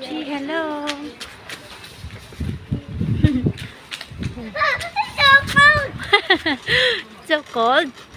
Say hello. so cold.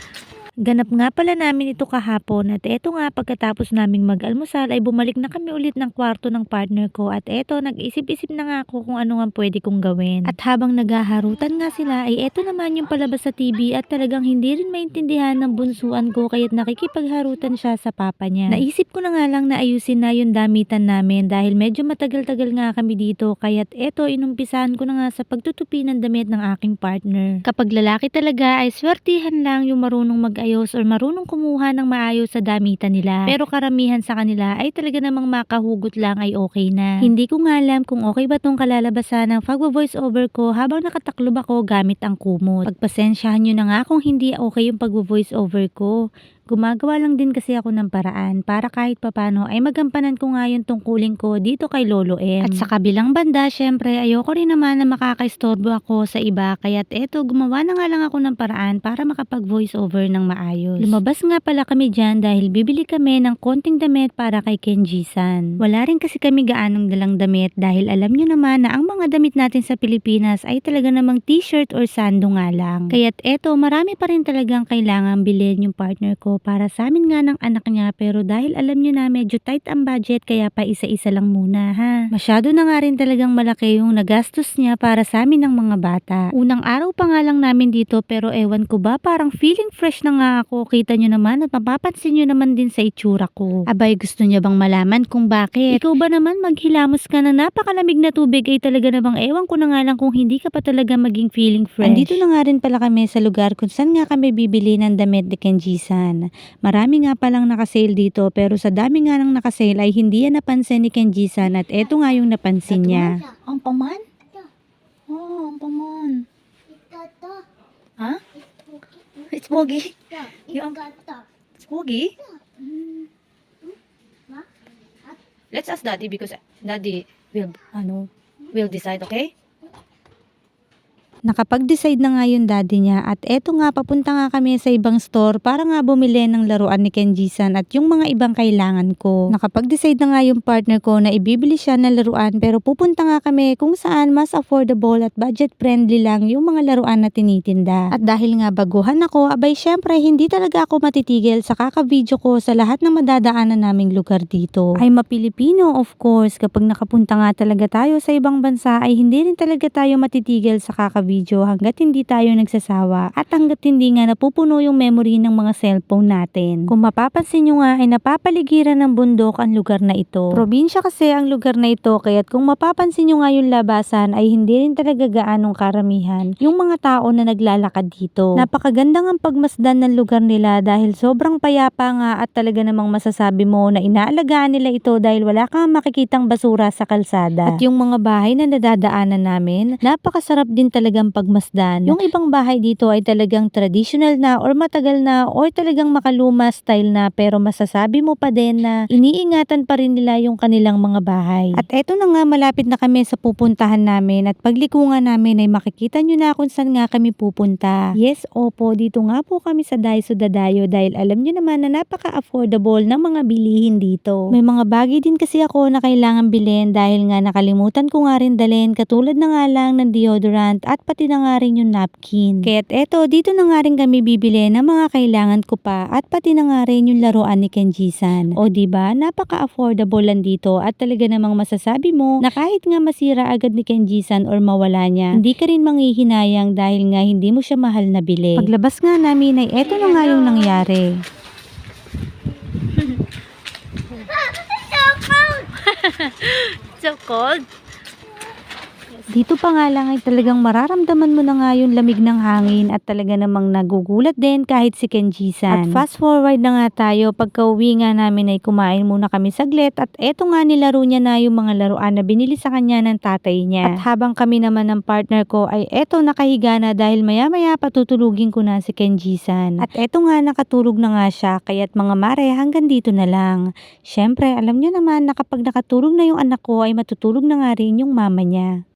Ganap nga pala namin ito kahapon at eto nga pagkatapos naming mag-almusal ay bumalik na kami ulit ng kwarto ng partner ko at eto nag-isip-isip na nga ako kung ano nga pwede kong gawin. At habang naghaharutan nga sila ay eto naman yung palabas sa TV at talagang hindi rin maintindihan ng bunsuan ko kaya't nakikipagharutan siya sa papa niya. Naisip ko na nga lang na ayusin na yung damitan namin dahil medyo matagal-tagal nga kami dito kaya't eto inumpisahan ko na nga sa pagtutupi ng damit ng aking partner. Kapag lalaki talaga ay swertihan lang yung marunong mag-ayos or marunong kumuha ng maayos sa damitan nila. Pero karamihan sa kanila ay talaga namang makahugot lang ay okay na. Hindi ko nga alam kung okay ba tong kalalabasan ng pag-voice over ko habang nakataklob ako gamit ang kumot. Pagpasensyahan nyo na nga kung hindi okay yung pag-voice over ko. Gumagawa lang din kasi ako ng paraan para kahit papano ay magampanan ko nga yung tungkulin ko dito kay Lolo M. At sa kabilang banda, syempre ayoko rin naman na makakaistorbo ako sa iba kaya't eto gumawa na nga lang ako ng paraan para makapag-voice over ng maayos. Lumabas nga pala kami dyan dahil bibili kami ng konting damit para kay Kenji-san. Wala rin kasi kami gaanong dalang damit dahil alam nyo naman na ang mga damit natin sa Pilipinas ay talaga namang t-shirt or sando nga lang. Kaya't eto marami pa rin talagang kailangan bilhin yung partner ko para sa amin nga ng anak niya pero dahil alam niyo na medyo tight ang budget kaya pa isa-isa lang muna ha. Masyado na nga rin talagang malaki yung nagastos niya para sa amin ng mga bata. Unang araw pa nga lang namin dito pero ewan ko ba parang feeling fresh na nga ako. Kita niyo naman at mapapansin niyo naman din sa itsura ko. Abay gusto niya bang malaman kung bakit? Ikaw ba naman maghilamos ka na napakalamig na tubig ay talaga namang ewan ko na nga lang kung hindi ka pa talaga maging feeling fresh. Andito na nga rin pala kami sa lugar kung saan nga kami bibili ng damit ni Kenji-san. Marami nga palang nakasale dito pero sa dami nga nang nakasale ay hindi yan napansin ni Kenji-san at eto nga yung napansin niya. Ang paman? Oh, ang paman. Ha? It's pogi. Yung It's pogi? Let's ask daddy because daddy will, ano, will decide, okay? Nakapag-decide na nga yung daddy niya at eto nga papunta nga kami sa ibang store para nga bumili ng laruan ni Kenji-san at yung mga ibang kailangan ko. Nakapag-decide na nga yung partner ko na ibibili siya ng laruan pero pupunta nga kami kung saan mas affordable at budget friendly lang yung mga laruan na tinitinda. At dahil nga baguhan ako, abay syempre hindi talaga ako matitigil sa kaka-video ko sa lahat ng madadaanan naming lugar dito. Ay mapilipino of course kapag nakapunta nga talaga tayo sa ibang bansa ay hindi rin talaga tayo matitigil sa kaka-video hanggat hindi tayo nagsasawa at hanggat hindi nga napupuno yung memory ng mga cellphone natin. Kung mapapansin nyo nga ay napapaligiran ng bundok ang lugar na ito. Probinsya kasi ang lugar na ito kaya't kung mapapansin nyo nga yung labasan ay hindi rin talaga gaanong karamihan yung mga tao na naglalakad dito. Napakaganda ang pagmasdan ng lugar nila dahil sobrang payapa nga at talaga namang masasabi mo na inaalagaan nila ito dahil wala kang makikitang basura sa kalsada. At yung mga bahay na nadadaanan namin, napakasarap din talagang pagmasdan. Yung ibang bahay dito ay talagang traditional na or matagal na or talagang makaluma style na pero masasabi mo pa din na iniingatan pa rin nila yung kanilang mga bahay. At eto na nga malapit na kami sa pupuntahan namin at pagliko nga namin ay makikita nyo na kung saan nga kami pupunta. Yes, opo, dito nga po kami sa Daiso Dadayo dahil alam nyo naman na napaka-affordable ng mga bilihin dito. May mga bagay din kasi ako na kailangan bilhin dahil nga nakalimutan ko nga rin dalhin katulad na nga lang ng deodorant at pati na nga rin yung napkin. Kaya't eto, dito na nga rin kami bibili ng mga kailangan ko pa at pati na nga rin yung laruan ni Kenji-san. O di ba napaka-affordable lang dito at talaga namang masasabi mo na kahit nga masira agad ni Kenji-san or mawala niya, hindi ka rin manghihinayang dahil nga hindi mo siya mahal na bili. Paglabas nga namin ay eto na nga yung nangyari. so cold. Dito pa nga lang ay talagang mararamdaman mo na nga yung lamig ng hangin at talaga namang nagugulat din kahit si Kenji-san. At fast forward na nga tayo, pagka uwi nga namin ay kumain muna kami saglit at eto nga nilaro niya na yung mga laruan na binili sa kanya ng tatay niya. At habang kami naman ng partner ko ay eto nakahiga na dahil maya maya patutulugin ko na si Kenji-san. At eto nga nakatulog na nga siya kaya't mga mare hanggang dito na lang. Syempre alam niyo naman na kapag nakatulog na yung anak ko ay matutulog na nga rin yung mama niya.